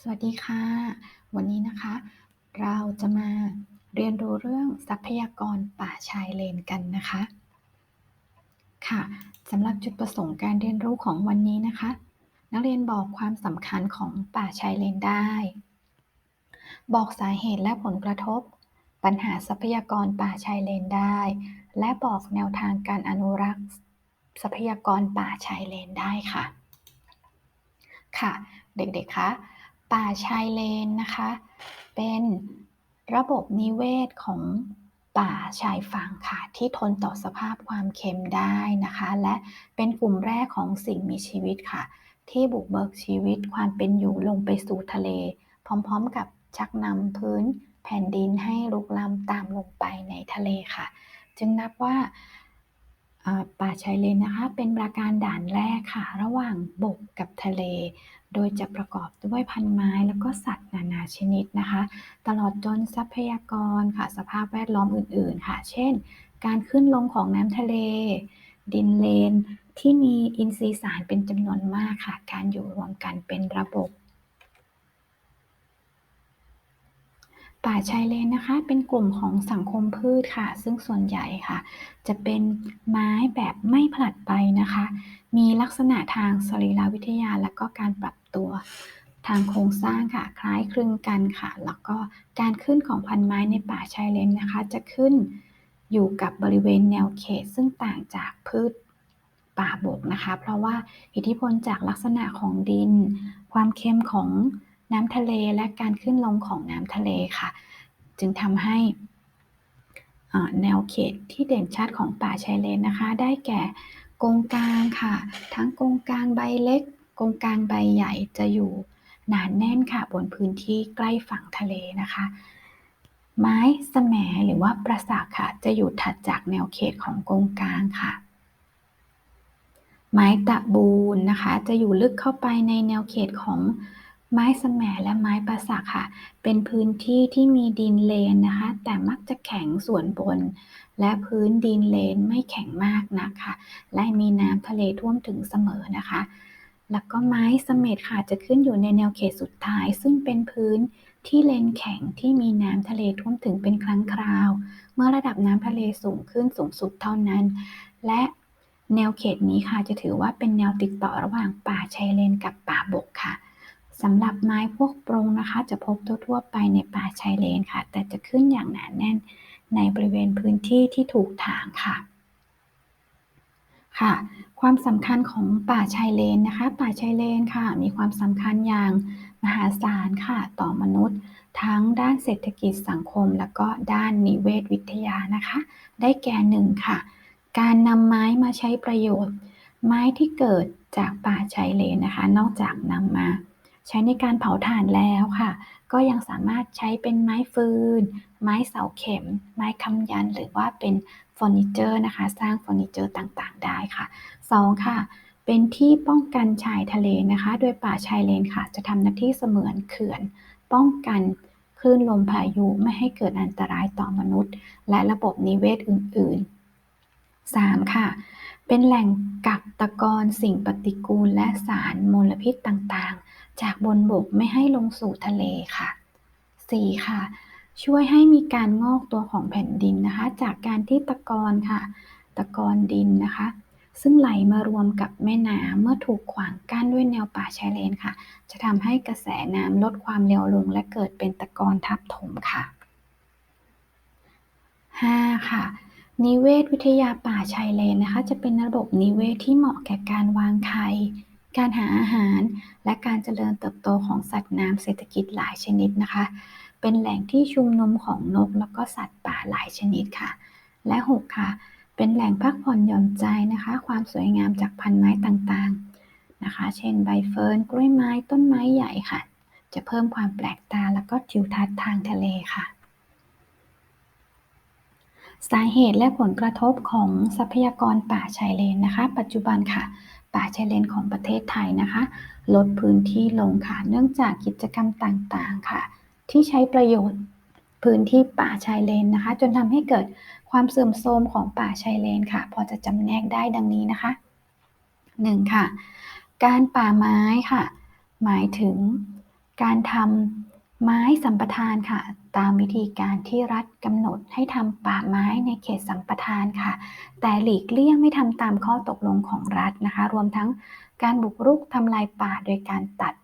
สวัสดีค่ะ วันนี้นะคะ เราจะมาเรียนรู้เรื่องทรัพยากรป่าชายเลนกันนะคะ ค่ะสำหรับจุดประสงค์การเรียนรู้ของวันนี้นะคะ นักเรียนบอกความสำคัญของป่าชายเลนได้ บอกสาเหตุและผลกระทบ ปัญหาทรัพยากรป่าชายเลนได้ และบอกแนวทางการอนุรักษ์ทรัพยากรป่าชายเลนได้ค่ะ ค่ะ เด็กๆคะ ป่าชายเลนนะคะ เป็นระบบนิเวศของป่าชายฝั่งค่ะ ที่ทนต่อสภาพความเค็มได้นะคะ และเป็นกลุ่มแรกของสิ่งมีชีวิตค่ะ ที่บุกเบิกชีวิตความเป็นอยู่ลงไปสู่ทะเล พร้อมๆกับชักนำพื้นแผ่นดินให้ลุกล้ำตามลงไปในทะเลค่ะ จึงนับว่าป่าชายเลนนะคะ เป็นปราการด่านแรกค่ะ ระหว่างบกกับทะเล โดยจะประกอบด้วยพันไม้แล้วก็สัตว์นานาชนิดนะคะ ตลอดจนทรัพยากรค่ะ สภาพแวดล้อมอื่น ๆ ค่ะ เช่น การขึ้นลงของน้ำทะเล ดินเลน ที่มีอินทรีย์สารเป็นจำนวนมากค่ะ การอยู่รวมกันเป็นระบบป่าชายเลนนะคะ เป็นกลุ่มของสังคมพืชค่ะ ซึ่งส่วนใหญ่ค่ะ จะเป็นไม้แบบไม่ผลัดไปนะคะ มีลักษณะทางสรีรวิทยาและก็การปรับ ตัวทางโครงสร้างค่ะ คล้ายคลึงกันค่ะ แล้วก็การขึ้นของพันไม้ในป่าชายเลนนะคะ จะขึ้นอยู่กับบริเวณแนวเขต ซึ่งต่างจากพืชป่าบกนะคะ เพราะว่าอิทธิพลจากลักษณะของดิน ความเค็มของน้ำทะเลและการขึ้นลงของน้ำทะเลค่ะ จึงทำให้แนวเขตที่เด่นชัดของป่าชายเลนนะคะ ได้แก่กงกลางค่ะ ทั้งกงกลางใบเล็ก กงกลางใบใหญ่จะอยู่หนานแน่นค่ะบนพื้นที่ใกล้ฝั่งทะเลนะคะ ไม้สมหรือว่าประสาค่ะ จะอยู่ถัดจากแนวเขตของกงกลางค่ะ ไม้ตะบูนนะคะ จะอยู่ลึกเข้าไปในแนวเขตของไม้สแมและไม้ประสักค่ะ เป็นพื้นที่ที่มีดินเลนนะคะ แต่มักจะแข็งส่วนบน และพื้นดินเลนไม่แข็งมากนะคะ และมีน้ำทะเลท่วมถึงเสมอนะคะ แล้วก็ไม้สเม็ดค่ะจะขึ้นอยู่ในแนวเขตสุดท้าย ซึ่งเป็นพื้นที่เลนแข็งที่มีน้ำทะเลท่วมถึงเป็นครั้งคราว เมื่อระดับน้ำทะเลสูงขึ้นสูงสุดเท่านั้น และแนวเขตนี้ค่ะจะถือว่าเป็นแนวติดต่อระหว่างป่าชายเลนกับป่าบกค่ะสำหรับไม้พวกปรงนะคะ จะพบทั่วๆไปในป่าชายเลนค่ะ แต่จะขึ้นอย่างหนาแน่นในบริเวณพื้นที่ที่ถูกถางค่ะ ค่ะ ความสำคัญของป่าชายเลนนะคะ ป่าชายเลนค่ะ มีความสำคัญอย่างมหาศาลค่ะ ต่อมนุษย์ ทั้งด้านเศรษฐกิจสังคม และก็ด้านนิเวศวิทยานะคะ ได้แก่หนึ่งค่ะ การนำไม้มาใช้ประโยชน์ ไม้ที่เกิดจากป่าชายเลนนะคะ นอกจากนำมาใช้ในการเผาถ่านแล้วค่ะ ก็ยังสามารถใช้เป็นไม้ฟืน ไม้เสาเข็ม ไม้คำยัน หรือว่าเป็น อร์นิเจอร์นะคะ สร้างเฟอร์นิเจอร์ต่างๆ ได้ค่ะ 2. ค่ะ เป็นที่ป้องกันชายทะเลนะคะ โดยป่าชายเลนค่ะ จะทำหน้าที่เสมือนเขื่อน ป้องกันคลื่นลมพายุไม่ให้เกิดอันตรายต่อมนุษย์ และระบบนิเวศอื่น ๆ 3. ค่ะ เป็นแหล่งกักตะกอนสิ่งปฏิกูลและสารมลพิษต่างๆ จากบนบกไม่ให้ลงสู่ทะเลค่ะ 4. ค่ะ ช่วยให้มีการงอกตัวของแผ่นดินนะคะ จากการที่ตะกอนค่ะ ตะกอนดินนะคะ ซึ่งไหลมารวมกับแม่น้ำเมื่อถูกขวางกั้นด้วยแนวป่าชายเลนค่ะ จะทำให้กระแสน้ำลดความเร็วลงและเกิดเป็นตะกอนทับถมค่ะ 5. ค่ะนิเวศวิทยาป่าชายเลนนะคะ จะเป็นระบบนิเวศที่เหมาะแก่การวางไข่ การหาอาหาร และการเจริญเติบโตของสัตว์น้ำเศรษฐกิจหลายชนิดนะคะ เป็นแหล่งที่ชุมนุมของนกแล้วก็สัตว์ป่าหลายชนิดค่ะ และ 6 ค่ะ เป็นแหล่งพักผ่อนหย่อนใจนะคะ ความสวยงามจากพันไม้ต่างๆนะคะ เช่นใบเฟิร์นกล้วยไม้ต้นไม้ใหญ่ค่ะ จะเพิ่มความแปลกตาแล้วก็ทิวทัศน์ทางทะเลค่ะ สาเหตุและผลกระทบของทรัพยากรป่าชายเลนนะคะ ปัจจุบันค่ะป่าชายเลนของประเทศไทยนะคะ ลดพื้นที่ลงค่ะ เนื่องจากกิจกรรมต่างๆค่ะ ที่ใช้ประโยชน์พื้นที่ป่าชายเลนนะคะ จนทำให้เกิดความเสื่อมโทรมของป่าชายเลนค่ะ พอจะจำแนกได้ดังนี้นะคะ 1. ค่ะ การป่าไม้ค่ะ หมายถึงการทำไม้สัมปทานค่ะ ตามวิธีการที่รัฐกำหนดให้ทำป่าไม้ในเขตสัมปทานค่ะ แต่หลีกเลี่ยงไม่ทำตามข้อตกลงของรัฐนะคะ รวมทั้งการบุกรุกทำลายป่าโดยการตัด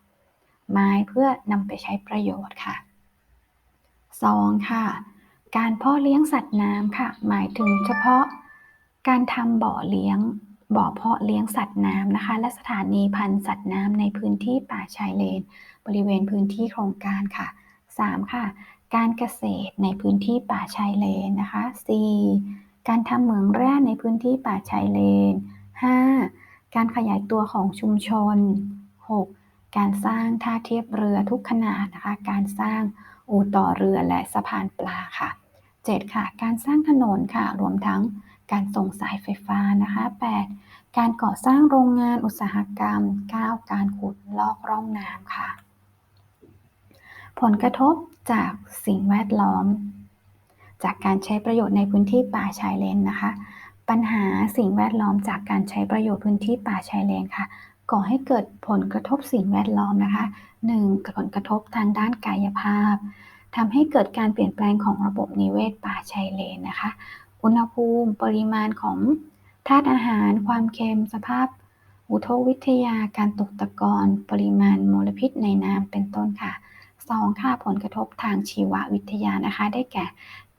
ไม้เพื่อนำไปใช้ประโยชน์ค่ะ 2. ค่ะ การเพาะเลี้ยงสัตว์น้ำค่ะ หมายถึงเฉพาะการทำบ่อเลี้ยงบ่อเพาะเลี้ยงสัตว์น้ำนะคะ และสถานีพันธุ์สัตว์น้ำในพื้นที่ป่าชายเลน บริเวณพื้นที่โครงการค่ะ 3. ค่ะ การเกษตรในพื้นที่ป่าชายเลนนะคะ 4. การทำเหมืองแร่ในพื้นที่ป่าชายเลน 5. การขยายตัวของชุมชน 6. การสร้างท่าเทียบเรือทุกขนาดนะคะ การสร้าง อู่ต่อเรือและสะพานปลาค่ะ 7. ค่ะ การสร้างถนนค่ะ รวมทั้งการส่งสายไฟฟ้านะคะ 8. การก่อสร้างโรงงานอุตสาหกรรม 9. การขุดลอกร่องน้ำค่ะ ผลกระทบจากสิ่งแวดล้อม จากการใช้ประโยชน์ในพื้นที่ป่าชายเลนนะคะ ปัญหาสิ่งแวดล้อมจากการใช้ประโยชน์พื้นที่ป่าชายเลนค่ะ ก่อให้เกิดผลกระทบสิ่งแวดล้อมนะคะ 1. ผลกระทบทางด้านกายภาพทำให้เกิดการเปลี่ยนแปลงของระบบนิเวศป่าชายเลนนะคะ อุณหภูมิปริมาณของธาตุอาหาร ความเค็มสภาพ อุทกวิทยาการตกตะกอนปริมาณมลพิษในน้ำเป็นต้นค่ะ 2. ค่ะผลกระทบทางชีววิทยานะคะ ได้แก่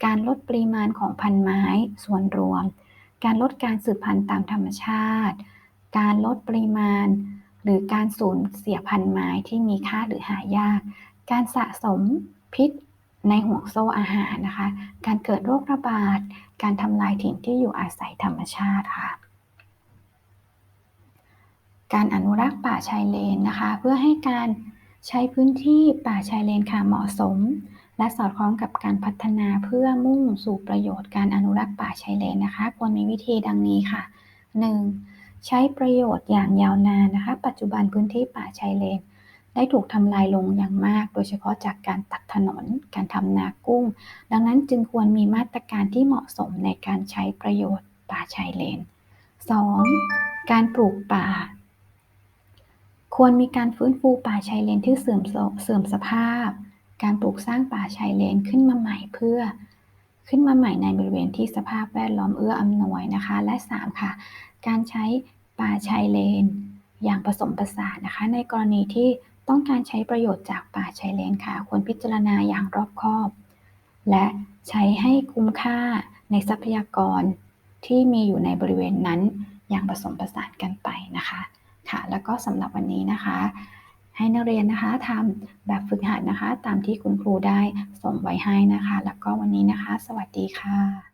การลดปริมาณของพันไม้ส่วนรวม การลดการสืบพันธุ์ตามธรรมชาติ การลดปริมาณ หรือการสูญเสียพันธุ์ไม้ที่มีค่าหรือหายาก การสะสมพิษในห่วงโซ่อาหารนะคะ การเกิดโรคระบาด การทำลายถิ่นที่อยู่อาศัยธรรมชาติค่ะ การอนุรักษ์ป่าชายเลนนะคะ เพื่อให้การใช้พื้นที่ป่าชายเลนค่ะเหมาะสม และสอดคล้องกับการพัฒนาเพื่อมุ่งสู่ประโยชน์การอนุรักษ์ป่าชายเลนนะคะ ควรมีวิธีดังนี้ค่ะ 1. ใช้ประโยชน์อย่างยาวนานนะคะ ปัจจุบันพื้นที่ป่าชายเลน ได้ถูกทำลายลงอย่างมาก โดยเฉพาะจากการตัดถนน การทำนากุ้ง ดังนั้นจึงควรมีมาตรการที่เหมาะสมในการใช้ประโยชน์ป่าชายเลน 2. การปลูกป่า ควรมีการฟื้นฟูป่าชายเลนที่เสื่อมเสื่อมสภาพ การปลูกสร้างป่าชายเลนขึ้นมาใหม่เพื่อ ขึ้นมาใหม่ในบริเวณที่สภาพแวดล้อมเอื้ออำนวยนะคะ และ 3 ค่ะ การใช้ป่าชายเลน อย่างผสมผสานนะคะ ในกรณีที่ต้องการใช้ประโยชน์จากป่าชายเลนค่ะ ควรพิจารณาอย่างรอบคอบ และใช้ให้คุ้มค่าในทรัพยากรที่มีอยู่ในบริเวณนั้นอย่างผสมผสานกันไปนะคะ ค่ะ แล้วก็สำหรับวันนี้นะคะ ให้นักเรียนนะคะทำแบบฝึกหัดนะคะ ตามที่คุณครูได้ส่งไว้ให้นะคะ แล้วก็วันนี้นะคะ สวัสดีค่ะ